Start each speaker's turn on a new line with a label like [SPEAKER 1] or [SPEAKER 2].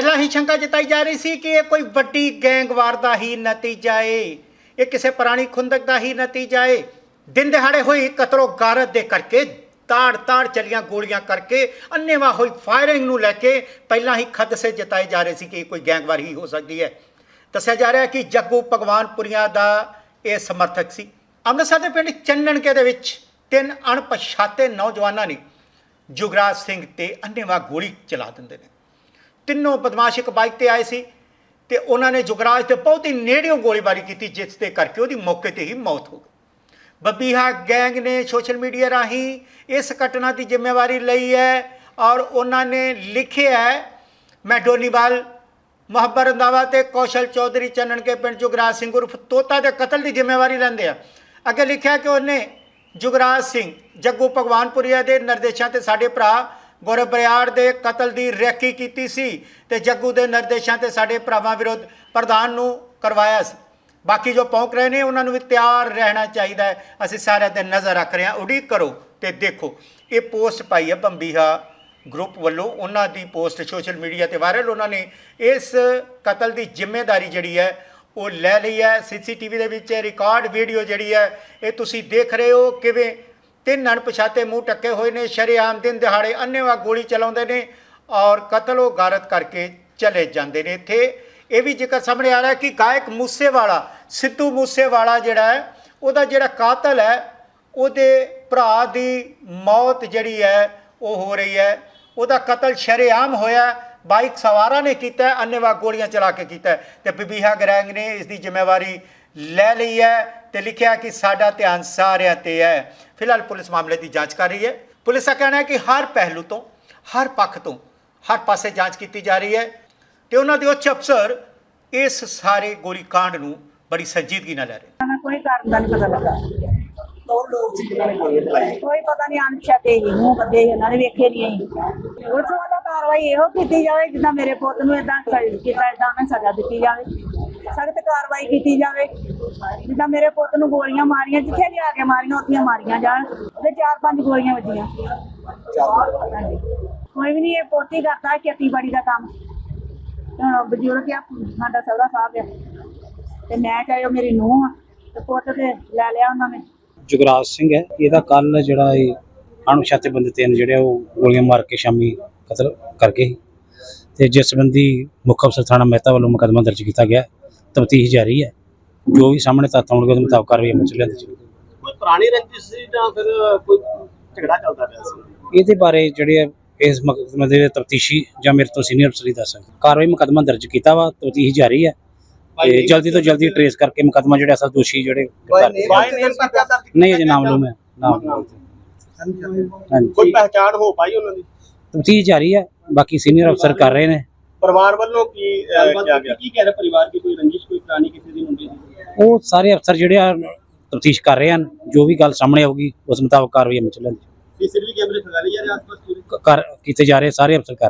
[SPEAKER 1] ਪਹਿਲਾਂ ਹੀ ਸ਼ੰਕਾ ਜਤਾਈ ਜਾ ਰਹੀ ਸੀ ਕਿ ਇਹ ਕੋਈ ਵੱਡੀ ਗੈਂਗਵਾਰ ਦਾ ਹੀ ਨਤੀਜਾ ਏ। ਇਹ ਕਿਸੇ ਪੁਰਾਣੀ ਖੁੰਦਕ ਦਾ ਹੀ ਨਤੀਜਾ ਏ। ਦਿਨ ਦਿਹਾੜੇ ਹੋਈ ਕਤਰੋ ਗਾਰਤ ਦੇ ਕਰਕੇ ਤਾੜ ਤਾੜ ਚਲੀਆਂ ਗੋਲੀਆਂ ਕਰਕੇ ਅੰਨੇਵਾ ਹੋਈ ਫਾਇਰਿੰਗ ਨੂੰ ਲੈ ਕੇ ਪਹਿਲਾਂ ਹੀ ਖਦਸੇ ਜਤਾਏ ਜਾ ਰਹੇ ਸੀ ਕਿ ਇਹ ਕੋਈ ਗੈਂਗਵਾਰ ਹੀ ਹੋ ਸਕਦੀ ਹੈ। ਦੱਸਿਆ ਜਾ ਰਿਹਾ ਹੈ ਕਿ ਜੱਗੂ ਭਗਵਾਨਪੁਰੀਆ ਦਾ ਇਹ ਸਮਰਥਕ ਸੀ। ਅੰਮ੍ਰਿਤਸਰ ਦੇ ਪਿੰਡ ਚੰਨਣਕੇ ਦੇ ਵਿੱਚ ਤਿੰਨ ਅਣਪਛਾਤੇ ਨੌਜਵਾਨਾਂ ਨੇ ਜੁਗਰਾਜ ਸਿੰਘ ਤੇ ਅੰਨੇਵਾ ਗੋਲੀ ਚਲਾ ਦਿੰਦੇ ਨੇ। ਤਿੰਨੋਂ ਬਦਮਾਸ਼ ਇੱਕ ਬਾਈਕ ਤੇ ਆਏ ਸੀ ਤੇ ਉਹਨਾਂ ਨੇ ਜੁਗਰਾਜ ਤੇ ਬਹੁਤ ਹੀ ਨੇੜਿਓਂ ਗੋਲੀਬਾਰੀ ਕੀਤੀ, ਜਿਸ ਦੇ ਕਰਕੇ ਉਹਦੀ ਮੌਕੇ ਤੇ ਹੀ ਮੌਤ ਹੋ ਗਈ। ਬੱਬੀਹਾ ਗੈਂਗ ਨੇ ਸੋਸ਼ਲ ਮੀਡੀਆ ਰਾਹੀਂ ਇਸ ਘਟਨਾ ਦੀ ਜ਼ਿੰਮੇਵਾਰੀ ਲਈ ਹੈ ਔਰ ਉਹਨਾਂ ਨੇ ਲਿਖਿਆ ਹੈ, ਮੈਂ ਡੋਨੀਵਾਲ ਮੁਹੱਬਤ ਰੰਧਾਵਾ ਤੇ ਕੌਸ਼ਲ ਚੌਧਰੀ ਚੰਨਣ ਕੇ ਪਿੰਡ ਜੁਗਰਾਜ ਸਿੰਘ ਉਰਫ ਤੋਤਾ ਦੇ ਕਤਲ ਦੀ ਜ਼ਿੰਮੇਵਾਰੀ ਲੈਂਦੇ ਆ। ਅੱਗੇ ਲਿਖਿਆ ਕਿ ਉਹਨੇ ਜੁਗਰਾਜ ਸਿੰਘ ਜੱਗੂ ਭਗਵਾਨਪੁਰੀਆ ਦੇ ਨਿਰਦੇਸ਼ਾਂ ਤੇ ਸਾਡੇ ਭਰਾ ਗੌਰਵ ਬਰਿਆੜ ਦੇ ਕਤਲ ਦੀ ਰੈਕੀ ਕੀਤੀ ਸੀ ਤੇ ਜੱਗੂ ਦੇ ਨਿਰਦੇਸ਼ਾਂ ਤੇ ਸਾਡੇ ਭਰਾਵਾਂ ਵਿਰੁੱਧ ਪ੍ਰਧਾਨ ਨੂੰ ਕਰਵਾਇਆ ਸੀ। ਬਾਕੀ ਜੋ ਪਹੁੰਚ ਰਹੇ ਨੇ, ਉਹਨਾਂ ਨੂੰ ਵੀ ਤਿਆਰ ਰਹਿਣਾ ਚਾਹੀਦਾ ਹੈ। ਅਸੀਂ ਸਾਰਿਆਂ ਤੇ ਨਜ਼ਰ ਰੱਖ ਰਹੇ ਹਾਂ। ਉਡੀਕ ਕਰੋ ਤੇ ਦੇਖੋ। ਇਹ ਪੋਸਟ ਪਾਈ ਹੈ ਬੰਬੀਹਾ ਗਰੁੱਪ ਵੱਲੋਂ। ਉਹਨਾਂ ਦੀ ਪੋਸਟ ਸੋਸ਼ਲ ਮੀਡੀਆ ਤੇ ਵਾਇਰਲ। ਉਹਨਾਂ ਨੇ ਇਸ ਕਤਲ ਦੀ ਜ਼ਿੰਮੇਵਾਰੀ ਜਿਹੜੀ ਹੈ, ਉਹ ਲੈ ਲਈ ਹੈ। ਸੀਸੀਟੀਵੀ ਦੇ ਵਿੱਚ ਰਿਕਾਰਡ ਵੀਡੀਓ ਜਿਹੜੀ ਹੈ, ਇਹ ਤੁਸੀਂ ਦੇਖ ਰਹੇ ਹੋ। ਕਿਵੇਂ ਤਿੰਨ ਅਣਪਛਾਤੇ ਮੂੰਹ ਟੱਕੇ ਹੋਏ ਨੇ ਸ਼ਰੇਆਮ ਦਿਨ ਦਿਹਾੜੇ ਅੰਨੇਵਾ ਗੋਲੀ ਚਲਾਉਂਦੇ ਨੇ ਔਰ ਕਤਲੋ ਗਾਰਤ ਕਰਕੇ ਚਲੇ ਜਾਂਦੇ ਨੇ ਇੱਥੇ। ਇਹ ਵੀ ਜ਼ਿਕਰ ਸਾਹਮਣੇ ਆ ਰਿਹਾ ਕਿ ਗਾਇਕ ਮੂਸੇਵਾਲਾ ਸਿੱਧੂ ਮੂਸੇਵਾਲਾ ਜਿਹੜਾ ਹੈ ਉਹਦਾ ਜਿਹੜਾ ਕਾਤਲ ਹੈ ਉਹਦੇ ਭਰਾ ਦੀ ਮੌਤ ਜਿਹੜੀ ਹੈ ਉਹ ਹੋ ਰਹੀ ਹੈ। ਉਹਦਾ ਕਤਲ ਸ਼ਰੇਆਮ ਹੋਇਆ ਬਾਈਕ ਸਵਾਰਾਂ ਨੇ ਕੀਤਾ ਹੈ, ਗੋਲੀਆਂ ਚਲਾ ਕੇ ਕੀਤਾ ਹੈ। ਤੇ ਬੀਬੀਹਾ ਗਰੈਂਗ ਨੇ ਇਸ ਦੀ ਜ਼ਿੰਮੇਵਾਰੀ ਲੈ ਲਈ ਹੈ ਤੇ ਲਿਖਿਆ ਕਿ ਸਾਡਾ ਧਿਆਨ ਸਾਰਿਆਂ ਤੇ ਹੈ। ਫਿਲਹਾਲ ਪੁਲਿਸ ਮਾਮਲੇ ਦੀ ਜਾਂਚ ਕਰ ਰਹੀ ਹੈ। ਪੁਲਿਸ ਦਾ ਕਹਿਣਾ ਹੈ ਕਿ ਹਰ ਪਹਿਲੂ ਤੋਂ ਹਰ ਪੱਖ ਤੋਂ ਹਰ ਪਾਸੇ ਜਾਂਚ ਕੀਤੀ ਜਾ ਰਹੀ ਹੈ ਤੇ ਉਹਨਾਂ ਦੇ ਉੱਚ ਅਫਸਰ ਇਸ ਸਾਰੇ ਗੋਲੀकांड ਨੂੰ ਬੜੀ ਸੰਜੀਦਗੀ ਨਾਲ ਲੈ ਰਹੇ
[SPEAKER 2] ਹਨ ਕੋਈ ਕਾਰਨ ਦਾ ਨਹੀਂ ਪਤਾ ਲੱਗਾ।
[SPEAKER 3] ਕੋਈ ਪਤਾ ਨਹੀਂ ਅਨਛਤੇ ਹੀ ਮੂੰਹ ਬੱਦੇ ਹੀ ਉਹਨਾਂ ਵੇਖੇ ਨਹੀਂ ਆਈ ਉਸ ਵੱਲੋਂ ਕਾਰਵਾਈ ਇਹੋ ਕੀਤੀ ਜਾਵੇ ਜਿੱਦਾਂ ਮੇਰੇ ਪੁੱਤ ਨੂੰ ਇਦਾਂ ਸਜ਼ਾ ਦਿੱਤੀ ਜਾਵੇ। ਸਖਤ ਕਾਰਵਾਈ ਕੀਤੀ ਜਾਵੇ। ਜਿੱਦਾਂ ਮੇਰੇ ਪੁੱਤ ਨੂੰ ਗੋਲੀਆਂ ਮਾਰੀਆਂ, ਜਿੱਥੇ ਲਿਆ ਕੇ ਮਾਰੀਆਂ, ਉੱਥੇ ਮਾਰੀਆਂ ਜਾਣ। ਉਹਦੇ ਚਾਰ ਪੰਜ ਗੋਲੀਆਂ ਵੱਜੀਆਂ। ਹਾਂਜੀ। ਕੋਈ ਵੀ ਨਹੀਂ, ਇਹ ਪੋਤੀ ਕਰਦਾ ਖੇਤੀਬਾੜੀ ਦਾ ਕੰਮ। ਹੁਣ ਬਜ਼ੁਰਗ ਆ, ਸਾਡਾ ਸਹੁਰਾ ਸਾਹਿਬ ਆ। ਤੇ ਮੈਂ ਚਾਹੇ ਉਹ ਮੇਰੀ ਨੂੰਹ ਆ, ਤੇ ਪੁੱਤ ਤੇ ਲੈ ਲਿਆ ਉਹਨਾਂ ਨੇ।
[SPEAKER 4] ਜੁਗਰਾਜ ਸਿੰਘ ਹੈ। ਇਹਦਾ ਕੱਲ ਜਿਹੜਾ ਇਹ ਅਣਪਛਾਤੇ ਬੰਦੇ ਤਿੰਨ ਜਿਹੜੇ ਉਹ ਗੋਲੀਆਂ ਮਾਰ ਕੇ ਸ਼ਾਮੀ ਕਤਲ ਕਰ ਗਏ ਤੇ ਜਿਸ ਸੰਬੰਧੀ ਮੁੱਖ ਅਫਸਰ ਥਾਣਾ ਮਹਿਤਾ ਵੱਲੋਂ ਮੁਕੱਦਮਾ ਦਰਜ ਕੀਤਾ ਗਿਆ ਤਫਤੀਸ਼ ਜਾਰੀ ਹੈ। ਜੋ ਵੀ ਸਾਹਮਣੇ ਤੱਥ ਆਉਣਗੇ ਉਹਦੇ ਮੁਤਾਬਕ ਕਾਰਵਾਈ ਅਮਲ ਚ ਲਿਆਂਦੀ ਜਾਊਗੀ।
[SPEAKER 2] ਕੋਈ ਪੁਰਾਣੀ ਰੰਜਿਸ਼ ਸੀ ਜਾਂ ਫਿਰ ਕੋਈ ਝਗੜਾ ਚੱਲਦਾ ਪਿਆ ਸੀ?
[SPEAKER 4] ਇਹਦੇ ਬਾਰੇ ਜਿਹੜੇ ਇਸ ਮੁਕੱਦਮੇ ਦੇ ਤਫਤੀਸ਼ੀ ਜਾਂ ਮੇਰੇ ਤੋਂ ਸੀਨੀਅਰ ਅਫਸਰ ਹੀ ਦੱਸ ਸਕਦੇ। ਕਾਰਵਾਈ ਮੁਕੱਦਮਾ ਦਰਜ ਕੀਤਾ ਵਾ ਤਫਤੀਸ਼ ਜਾਰੀ ਹੈ ਤੇ ਜਲਦੀ ਤੋਂ ਜਲਦੀ ਟਰੇਸ ਕਰਕੇ ਮੁਕੱਦਮਾ ਜਿਹੜੇ ਅਸਲ ਦੋਸ਼ੀ ਜਿਹੜੇ ਨਹੀਂ ਅਜੇ ਨਾਮ ਲੂਮ ਹੈ ਨਾਮ
[SPEAKER 2] ਕੋਈ ਪਹਿਚਾਣ ਹੋ ਪਾਈ ਉਹਨਾਂ ਦੀ?
[SPEAKER 4] ਤਫਤੀਸ਼ ਜਾਰੀ ਹੈ। ਬਾਕੀ ਸੀਨੀਅਰ ਅਫਸਰ ਕਰ ਰਹੇ ਨੇ।
[SPEAKER 2] ਪਰਿਵਾਰ ਵੱਲੋਂ ਕੀ ਅਹ, ਕਿਹਾ ਗਿਆ? ਕੀ ਕਹਿ ਰਿਹਾ? ਪਰਿਵਾਰ ਕੀ ਕੋਈ ਰੰਜਿਸ਼ ਕੋਈ ਪੁਰਾਣੀ ਕਿਸੇ ਦੀ ਹੁੰਦੀ ਸੀ
[SPEAKER 4] ਉਹ ਸਾਰੇ ਅਫਸਰ ਜਿਹੜੇ ਆ ਤਫਤੀਸ਼ ਕਰ ਰਹੇ ਹਨ। ਜੋ ਵੀ ਗੱਲ ਸਾਹਮਣੇ ਆਊਗੀ ਉਸ ਮੁਤਾਬਕ ਕਾਰਵਾਈ ਅਮਲ ਚ ਲੈਂਦੇ
[SPEAKER 2] ਸੀਸੀਟੀਵੀ ਕੈਮਰੇ ਖਗਾਲੀ ਜਾ ਰਹੇ ਆਸ-ਪਾਸ ਪੂਰੇ?
[SPEAKER 4] ਕਰ ਕੀਤੇ ਜਾ ਰਹੇ ਸਾਰੇ ਅਫਸਰ ਕਰ